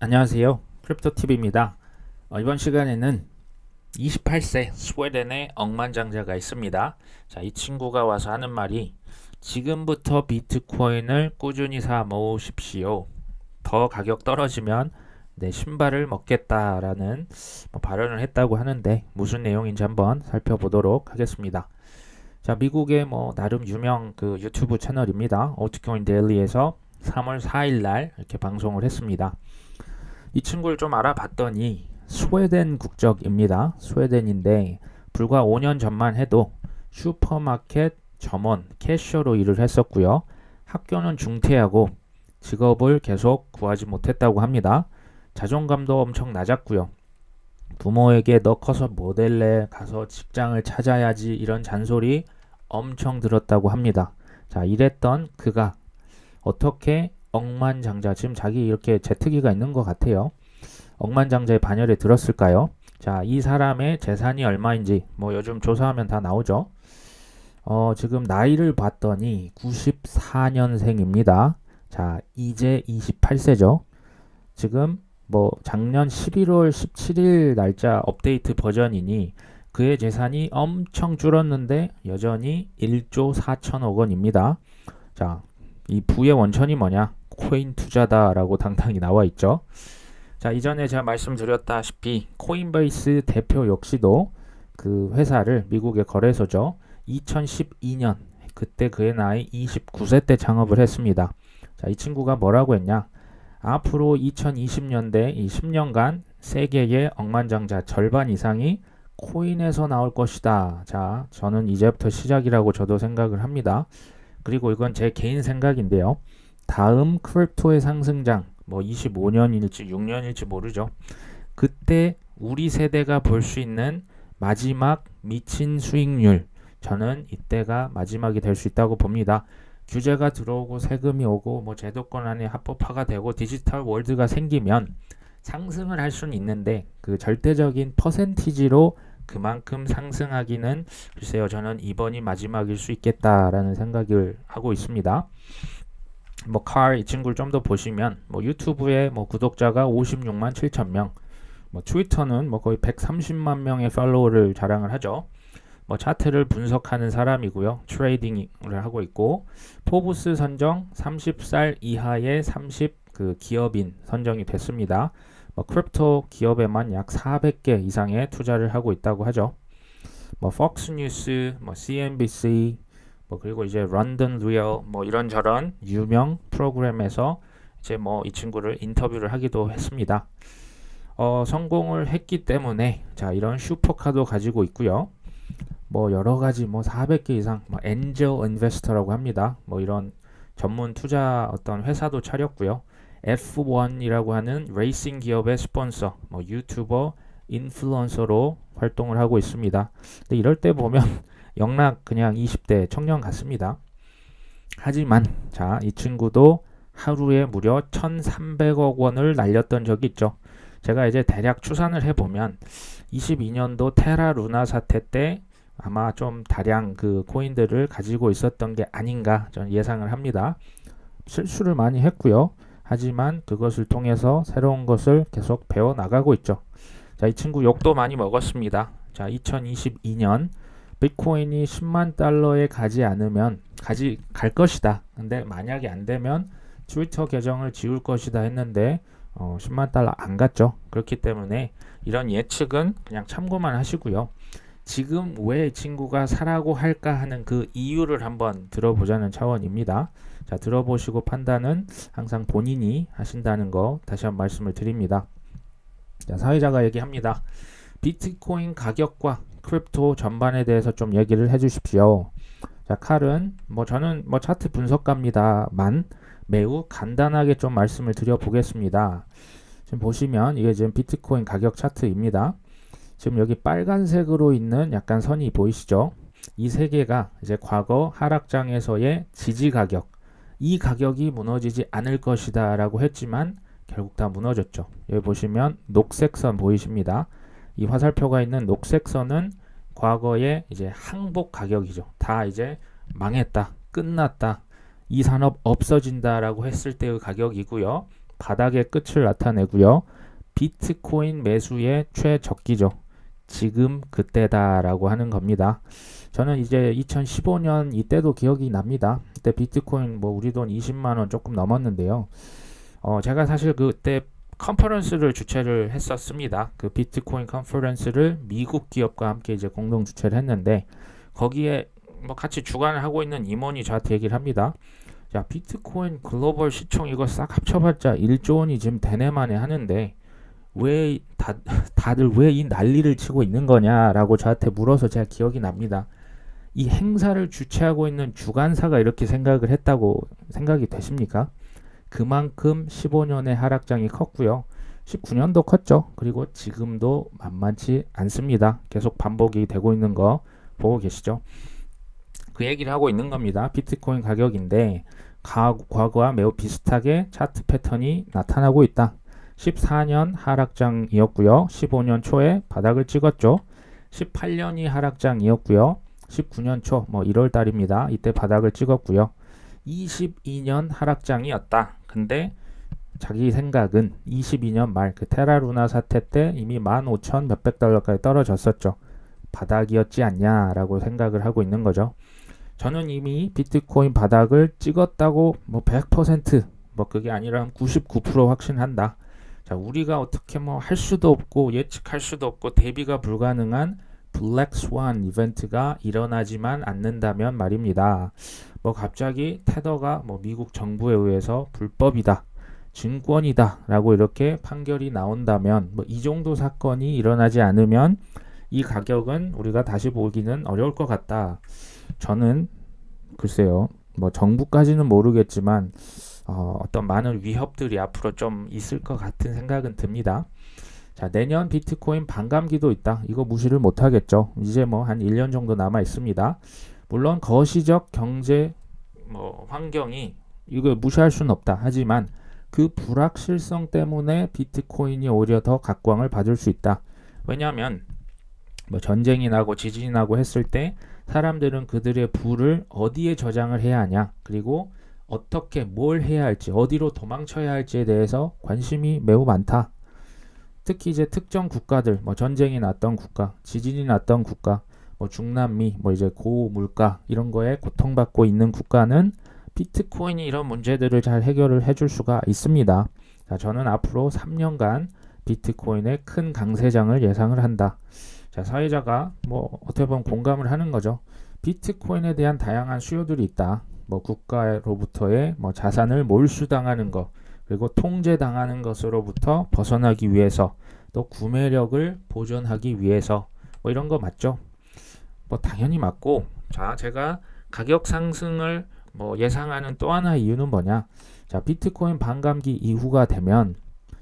안녕하세요. 크립토TV입니다. 어, 이번 시간에는 28세 스웨덴의 억만장자가 있습니다. 자, 이 친구가 와서 하는 말이 지금부터 비트코인을 꾸준히 사 모으십시오. 더 가격 떨어지면 내 신발을 먹겠다라는 뭐 발언을 했다고 하는데 무슨 내용인지 한번 살펴보도록 하겠습니다. 자, 미국의 뭐 나름 유명 그 유튜브 채널입니다. 오트코인 데일리에서 3월 4일 날 이렇게 방송을 했습니다. 이 친구를 좀 알아봤더니 스웨덴 국적입니다. 스웨덴인데 불과 5년 전만 해도 슈퍼마켓 점원 캐셔로 일을 했었고요. 학교는 중퇴하고 직업을 계속 구하지 못했다고 합니다. 자존감도 엄청 낮았고요. 부모에게 너 커서 모델래 가서 직장을 찾아야지 이런 잔소리 엄청 들었다고 합니다. 자, 이랬던 그가 어떻게 억만장자 지금 자기 이렇게 제트기가 있는 것 같아요. 억만장자의 반열에 들었을까요? 자, 이 사람의 재산이 얼마인지 뭐 요즘 조사하면 다 나오죠. 어, 지금 나이를 봤더니 94년생입니다. 자, 이제 28세죠. 지금 뭐 작년 11월 17일 날짜 업데이트 버전이니 그의 재산이 엄청 줄었는데 여전히 1조 4천억 원입니다. 자, 이 부의 원천이 뭐냐? 코인 투자다라고 당당히 나와 있죠. 자, 이전에 제가 말씀드렸다시피 코인베이스 대표 역시도 그 회사를 미국의 거래소죠. 2012년 그때 그의 나이 29세 때 창업을 했습니다. 자, 이 친구가 뭐라고 했냐? 앞으로 2020년대 이 10년간 세계의 억만장자 절반 이상이 코인에서 나올 것이다. 자, 저는 이제부터 시작이라고 저도 생각을 합니다. 그리고 이건 제 개인 생각인데요. 다음 크립토의 상승장 뭐 25년일지 6년일지 모르죠. 그때 우리 세대가 볼 수 있는 마지막 미친 수익률 저는 이때가 마지막이 될 수 있다고 봅니다. 규제가 들어오고 세금이 오고 뭐 제도권 안에 합법화가 되고 디지털 월드가 생기면 상승을 할 수는 있는데 그 절대적인 퍼센티지로 그만큼 상승하기는 글쎄요 저는 이번이 마지막일 수 있겠다라는 생각을 하고 있습니다. 뭐 칼 이 친구를 좀 더 보시면 뭐 유튜브에 뭐 구독자가 56만 7천 명, 뭐 트위터는 뭐 거의 130만 명의 팔로워를 자랑을 하죠. 뭐 차트를 분석하는 사람이고요. 트레이딩을 하고 있고 포브스 선정 30살 이하의 30 그 기업인 선정이 됐습니다. 뭐 크립토 기업에만 약 400개 이상의 투자를 하고 있다고 하죠. 뭐 폭스 뉴스, 뭐 CNBC, 뭐 그리고 이제 런던 리얼 뭐 이런저런 유명 프로그램에서 이제 뭐 이 친구를 인터뷰를 하기도 했습니다. 어, 성공을 했기 때문에 자 이런 슈퍼카도 가지고 있고요. 뭐 여러 가지 뭐 400개 이상 뭐 엔젤 인베스터라고 합니다. 뭐 이런 전문 투자 어떤 회사도 차렸고요. F1이라고 하는 레이싱 기업의 스폰서, 뭐 유튜버, 인플루언서로 활동을 하고 있습니다. 근데 이럴 때 보면 영락 그냥 20대 청년 같습니다. 하지만 자, 이 친구도 하루에 무려 1,300억 원을 날렸던 적이 있죠. 제가 이제 대략 추산을 해보면 22년도 테라 루나 사태 때 아마 좀 다량 그 코인들을 가지고 있었던 게 아닌가 저는 예상을 합니다. 실수를 많이 했고요. 하지만 그것을 통해서 새로운 것을 계속 배워 나가고 있죠. 자, 이 친구 욕도 많이 먹었습니다. 자, 2022년 비트코인이 10만 달러에 가지 않으면 가지 갈 것이다. 근데 만약에 안 되면 트위터 계정을 지울 것이다 했는데 어, 10만 달러 안 갔죠. 그렇기 때문에 이런 예측은 그냥 참고만 하시고요. 지금 왜이 친구가 사라고 할까 하는 그 이유를 한번 들어보자는 차원입니다. 자, 들어보시고 판단은 항상 본인이 하신다는 거 다시 한 번 말씀을 드립니다. 자, 사회자가 얘기합니다. 비트코인 가격과 크립토 전반에 대해서 좀 얘기를 해 주십시오. 자, 칼은 뭐 저는 뭐 차트 분석가입니다만 매우 간단하게 좀 말씀을 드려 보겠습니다. 지금 보시면 이게 지금 비트코인 가격 차트입니다. 지금 여기 빨간색으로 있는 약간 선이 보이시죠? 이 세 개가 이제 과거 하락장에서의 지지 가격, 이 가격이 무너지지 않을 것이다 라고 했지만 결국 다 무너졌죠. 여기 보시면 녹색 선 보이십니다. 이 화살표가 있는 녹색 선은 과거의 이제 항복 가격이죠. 다 이제 망했다, 끝났다, 이 산업 없어진다라고 했을 때의 가격이고요. 바닥의 끝을 나타내고요. 비트코인 매수의 최적기죠. 지금 그때다라고 하는 겁니다. 저는 이제 2015년 이때도 기억이 납니다. 그때 비트코인 뭐 우리 돈 20만 원 조금 넘었는데요. 어 제가 사실 그때 컨퍼런스를 주최를 했었습니다. 그 비트코인 컨퍼런스를 미국 기업과 함께 이제 공동 주최를 했는데 거기에 뭐 같이 주관을 하고 있는 임원이 저한테 얘기를 합니다. 야 비트코인 글로벌 시총 이거 싹 합쳐봤자 1조 원이 지금 되네만에 하는데 왜 다, 다들 왜 이 난리를 치고 있는 거냐라고 저한테 물어서 제가 기억이 납니다. 이 행사를 주최하고 있는 주관사가 이렇게 생각을 했다고 생각이 되십니까? 그만큼 15년의 하락장이 컸고요. 19년도 컸죠. 그리고 지금도 만만치 않습니다. 계속 반복이 되고 있는 거 보고 계시죠? 그 얘기를 하고 있는 겁니다. 비트코인 가격인데 가, 과거와 매우 비슷하게 차트 패턴이 나타나고 있다. 14년 하락장이었고요. 15년 초에 바닥을 찍었죠. 18년이 하락장이었고요. 19년 초, 뭐 1월 달입니다. 이때 바닥을 찍었고요. 22년 하락장이었다. 근데 자기 생각은 22년 말 그 테라루나 사태 때 이미 15,000 몇백 달러까지 떨어졌었죠. 바닥이었지 않냐라고 생각을 하고 있는 거죠. 저는 이미 비트코인 바닥을 찍었다고 뭐 100%뭐 그게 아니라 99% 확신한다. 자, 우리가 어떻게 뭐 할 수도 없고 예측할 수도 없고 대비가 불가능한 블랙 스완 이벤트가 일어나지만 않는다면 말입니다. 뭐 갑자기 테더가 뭐 미국 정부에 의해서 불법이다. 증권이다 라고 이렇게 판결이 나온다면 뭐 이 정도 사건이 일어나지 않으면 이 가격은 우리가 다시 보기는 어려울 것 같다. 저는 글쎄요. 뭐 정부까지는 모르겠지만 어, 어떤 많은 위협들이 앞으로 좀 있을 것 같은 생각은 듭니다. 자, 내년 비트코인 반감기도 있다. 이거 무시를 못 하겠죠. 이제 뭐 한 1년 정도 남아 있습니다. 물론 거시적 경제 뭐 환경이 이거 무시할 수는 없다. 하지만 그 불확실성 때문에 비트코인이 오히려 더 각광을 받을 수 있다. 왜냐하면 뭐 전쟁이 나고 지진이 나고 했을 때 사람들은 그들의 부를 어디에 저장을 해야 하냐 그리고 어떻게 뭘 해야 할지 어디로 도망쳐야 할지에 대해서 관심이 매우 많다. 특히 이제 특정 국가들 뭐 전쟁이 났던 국가, 지진이 났던 국가, 뭐 중남미, 뭐 이제 고물가 이런 거에 고통받고 있는 국가는 비트코인이 이런 문제들을 잘 해결을 해줄 수가 있습니다. 자, 저는 앞으로 3년간 비트코인의 큰 강세장을 예상을 한다. 자, 사회자가 뭐 어떻게 보면 공감을 하는 거죠. 비트코인에 대한 다양한 수요들이 있다. 뭐 국가로부터의 뭐 자산을 몰수당하는 것 그리고 통제당하는 것으로부터 벗어나기 위해서 또 구매력을 보존하기 위해서 뭐 이런 거 맞죠? 뭐 당연히 맞고 자 제가 가격 상승을 뭐 예상하는 또 하나 이유는 뭐냐? 자 비트코인 반감기 이후가 되면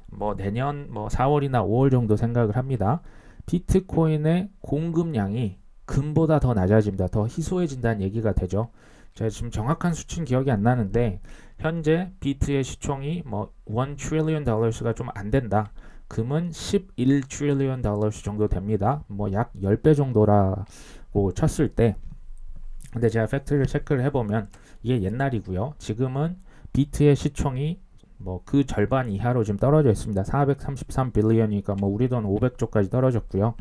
뭐 내년 뭐 4월이나 5월 정도 생각을 합니다. 비트코인의 공급량이 금보다 더 낮아집니다. 더 희소해진다는 얘기가 되죠. 제가 지금 정확한 수치는 기억이 안 나는데 현재 비트의 시총이 뭐1 trillion dollars가 좀 안 된다. 금은 11 trillion dollars 정도 됩니다. 뭐 약 10배 정도라고 쳤을 때 근데 제가 팩트를 체크를 해보면 이게 옛날이고요. 지금은 비트의 시총이 뭐 그 절반 이하로 지금 떨어져 있습니다. 433 빌리언이니까 뭐 우리 돈 500조까지 떨어졌고요.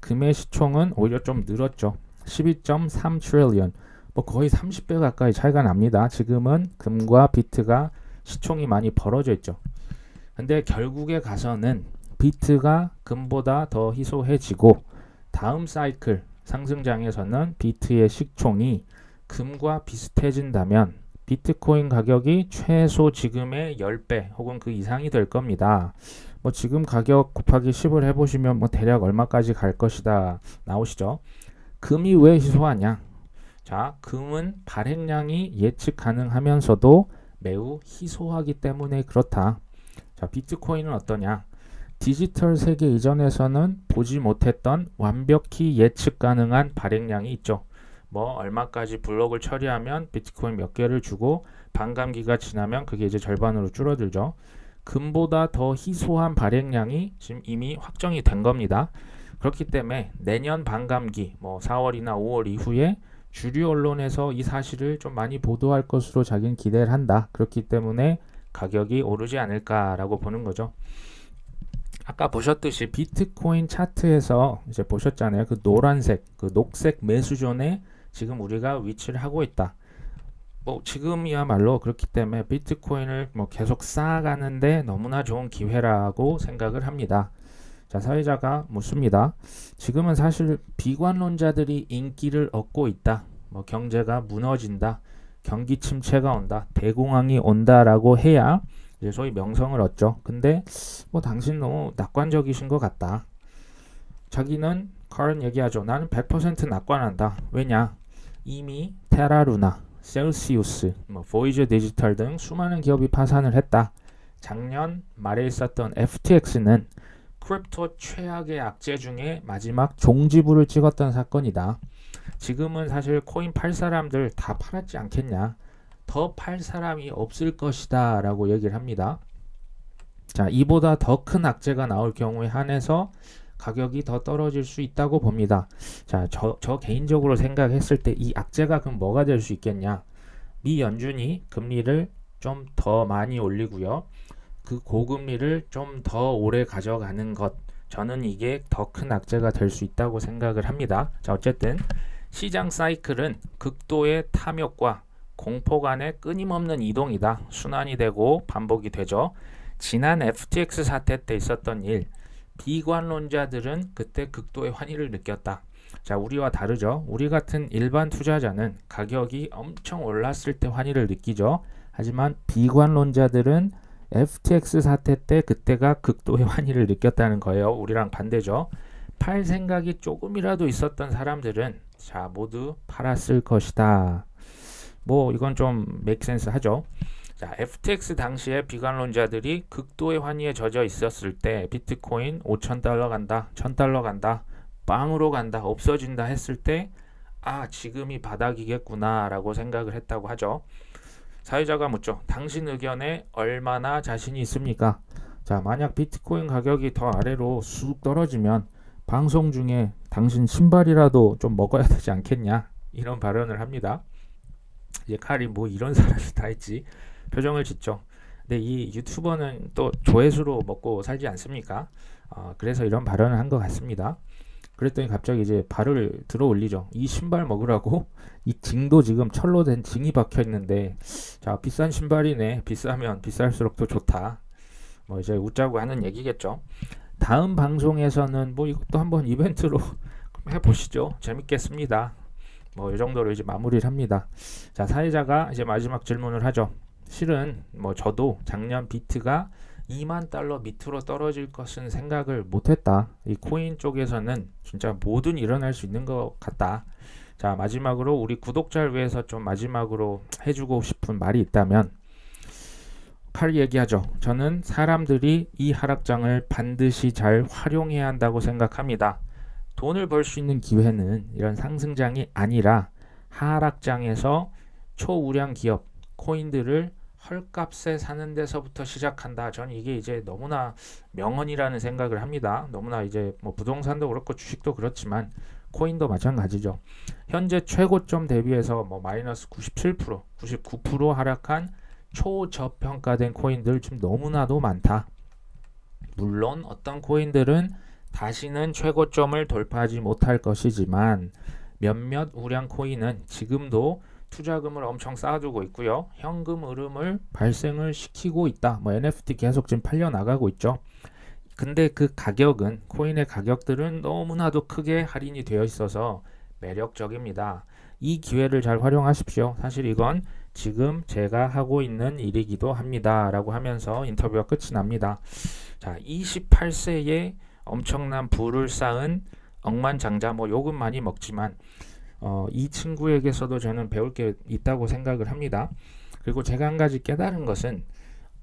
금의 시총은 오히려 좀 늘었죠. 12.3 trillion. 뭐 거의 30배 가까이 차이가 납니다. 지금은 금과 비트가 시총이 많이 벌어져 있죠. 근데 결국에 가서는 비트가 금보다 더 희소해지고 다음 사이클 상승장에서는 비트의 시총이 금과 비슷해진다면 비트코인 가격이 최소 지금의 10배 혹은 그 이상이 될 겁니다. 뭐 지금 가격 곱하기 10을 해보시면 뭐 대략 얼마까지 갈 것이다 나오시죠. 금이 왜 희소하냐? 자, 금은 발행량이 예측 가능하면서도 매우 희소하기 때문에 그렇다. 자, 비트코인은 어떠냐? 디지털 세계 이전에서는 보지 못했던 완벽히 예측 가능한 발행량이 있죠. 뭐 얼마까지 블록을 처리하면 비트코인 몇 개를 주고 반감기가 지나면 그게 이제 절반으로 줄어들죠. 금보다 더 희소한 발행량이 지금 이미 확정이 된 겁니다. 그렇기 때문에 내년 반감기 뭐 4월이나 5월 이후에 주류 언론에서 이 사실을 좀 많이 보도할 것으로 자기는 기대를 한다. 그렇기 때문에 가격이 오르지 않을까라고 보는 거죠. 아까 보셨듯이 비트코인 차트에서 이제 보셨잖아요. 그 노란색, 그 녹색 매수존에 지금 우리가 위치를 하고 있다. 뭐 지금이야말로 그렇기 때문에 비트코인을 뭐 계속 쌓아가는데 너무나 좋은 기회라고 생각을 합니다. 자, 사회자가 묻습니다. 지금은 사실 비관론자들이 인기를 얻고 있다. 뭐 경제가 무너진다. 경기 침체가 온다. 대공황이 온다라고 해야 이제 소위 명성을 얻죠. 근데 뭐 당신 너무 낙관적이신 것 같다. 자기는 카른 얘기하죠. 나는 100% 낙관한다. 왜냐? 이미 테라루나, 셀시우스, 뭐 보이즈 디지털 등 수많은 기업이 파산을 했다. 작년 말에 있었던 FTX는 크립토 최악의 악재 중에 마지막 종지부를 찍었던 사건이다. 지금은 사실 코인 팔 사람들 다 팔았지 않겠냐? 더 팔 사람이 없을 것이다 라고 얘기를 합니다. 자, 이보다 더 큰 악재가 나올 경우에 한해서 가격이 더 떨어질 수 있다고 봅니다. 자, 저, 저 개인적으로 생각했을 때 이 악재가 그럼 뭐가 될 수 있겠냐? 미 연준이 금리를 좀 더 많이 올리고요. 그 고금리를 좀 더 오래 가져가는 것. 저는 이게 더 큰 악재가 될 수 있다고 생각을 합니다. 자, 어쨌든 시장 사이클은 극도의 탐욕과 공포 간의 끊임없는 이동이다. 순환이 되고 반복이 되죠. 지난 FTX 사태 때 있었던 일, 비관론자들은 그때 극도의 환희를 느꼈다. 자, 우리와 다르죠. 우리 같은 일반 투자자는 가격이 엄청 올랐을 때 환희를 느끼죠. 하지만 비관론자들은 FTX 사태 때 그때가 극도의 환희를 느꼈다는 거예요. 우리랑 반대죠. 팔 생각이 조금이라도 있었던 사람들은 자, 모두 팔았을 것이다. 뭐 이건 좀 맥센스 하죠. 자, FTX 당시에 비관론자들이 극도의 환희에 젖어 있었을 때 비트코인 5천 달러 간다, 1천 달러 간다, 빵으로 간다, 없어진다 했을 때 아, 지금이 바닥이겠구나라고 생각을 했다고 하죠. 사회자가 묻죠. 당신 의견에 얼마나 자신이 있습니까? 자, 만약 비트코인 가격이 더 아래로 쑥 떨어지면 방송 중에 당신 신발이라도 좀 먹어야 되지 않겠냐? 이런 발언을 합니다. 이제 칼이 뭐 이런 사람이 다 있지 표정을 짓죠. 근데 이 유튜버는 또 조회수로 먹고 살지 않습니까? 어, 그래서 이런 발언을 한 것 같습니다. 그랬더니 갑자기 이제 발을 들어 올리죠. 이 신발 먹으라고 이 징도 지금 철로 된 징이 박혀 있는데 자 비싼 신발이네. 비싸면 비쌀수록 더 좋다. 뭐 이제 웃자고 하는 얘기겠죠. 다음 방송에서는 뭐 이것도 한번 이벤트로 해보시죠. 재밌겠습니다. 뭐 이 정도로 이제 마무리를 합니다. 자 사회자가 이제 마지막 질문을 하죠. 실은 뭐 저도 작년 비트가 2만 달러 밑으로 떨어질 것은 생각을 못했다. 이 코인 쪽에서는 진짜 뭐든 일어날 수 있는 것 같다. 자 마지막으로 우리 구독자를 위해서 좀 마지막으로 해주고 싶은 말이 있다면 칼 얘기하죠. 저는 사람들이 이 하락장을 반드시 잘 활용해야 한다고 생각합니다. 돈을 벌 수 있는 기회는 이런 상승장이 아니라 하락장에서 초우량 기업 코인들을 헐값에 사는 데서부터 시작한다. 전 이게 이제 너무나 명언이라는 생각을 합니다. 너무나 이제 뭐 부동산도 그렇고 주식도 그렇지만 코인도 마찬가지죠. 현재 최고점 대비해서 뭐 마이너스 97%, 99% 하락한 초저평가된 코인들 지금 너무나도 많다. 물론 어떤 코인들은 다시는 최고점을 돌파하지 못할 것이지만 몇몇 우량 코인은 지금도 투자금을 엄청 쌓아두고 있고요. 현금 흐름을 발생을 시키고 있다. 뭐 NFT 계속 지금 팔려 나가고 있죠. 근데 그 가격은 코인의 가격들은 너무나도 크게 할인이 되어 있어서 매력적입니다. 이 기회를 잘 활용하십시오. 사실 이건 지금 제가 하고 있는 일이기도 합니다. 라고 하면서 인터뷰가 끝이 납니다. 자, 28세에 엄청난 부를 쌓은 억만장자, 뭐 욕은 많이 먹지만 어, 이 친구에게서도 저는 배울 게 있다고 생각을 합니다. 그리고 제가 한 가지 깨달은 것은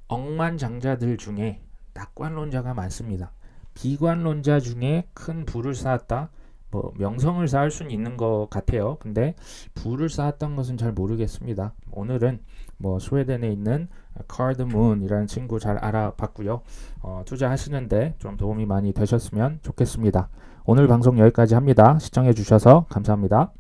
억만장자들 중에 낙관론자가 많습니다. 비관론자 중에 큰 부를 쌓았다. 뭐 명성을 쌓을 수는 있는 것 같아요. 근데 부를 쌓았던 것은 잘 모르겠습니다. 오늘은 뭐 스웨덴에 있는 카드문이라는 친구 잘 알아봤고요. 어, 투자하시는데 좀 도움이 많이 되셨으면 좋겠습니다. 오늘 방송 여기까지 합니다. 시청해 주셔서 감사합니다.